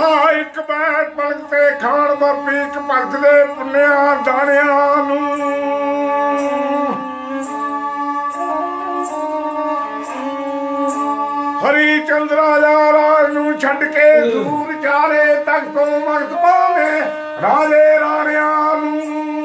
ਆ ਇੱਕ ਬੈਠ ਪਲਕ ਤੇ ਖਾਣ ਵਰਪੀ ਇੱਕ ਪਲਕ ਦੇ ਪੁੰਨਿਆਂ ਦਾਣਿਆਂ ਨੂੰ। ਹਰੀ ਚੰਦ ਰਾਜਾ ਰਾਜ ਨੂੰ ਛੱਡ ਕੇ ਦੂਰ ਚਾਰੇ ਤੱਕ ਤੋਂ ਮਗਤ ਪਾਵੇ ਰਾਜੇ ਰਾਣਿਆਂ ਨੂੰ।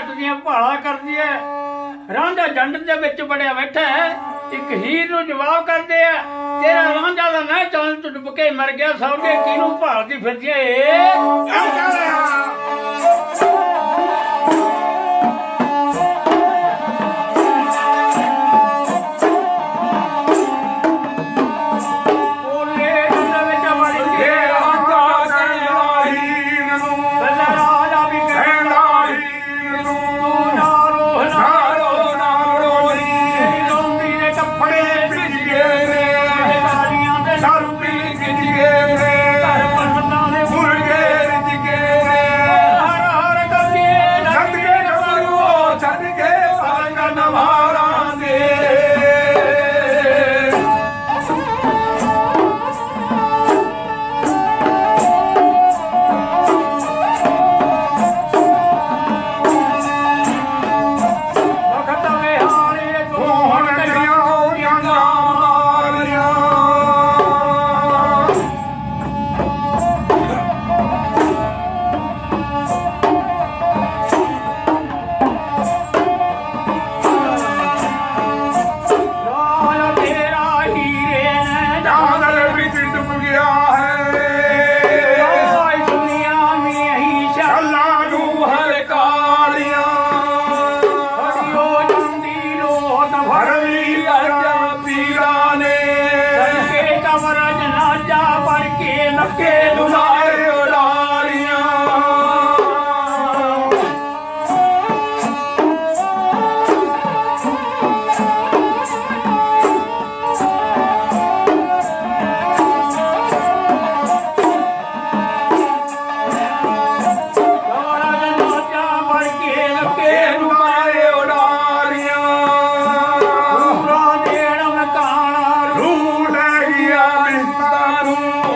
ਰਾਜੇ ਦੀਆਂ ਭਾਲਾ ਕਰਦੀ ਐ। ਰਾਂਝਾ ਜੰਡ ਦੇ ਵਿੱਚ ਬੜਿਆ ਬੈਠਾ ਹੈ ਇੱਕ ਹੀਰ ਨੂੰ ਜਵਾਬ ਕਰਦੇ ਆ ਤੇਰਾ ਰਾਂਝਾ ਦਾ ਨਾ ਚਾਲ ਚ ਡੁੱਬ ਕੇ ਮਰ ਗਿਆ, ਸੌ ਸੌਂਗੇ ਕਿਹਨੂੰ ਭਾਲਦੀ ਫਿਰਦੀ ਐ vamos.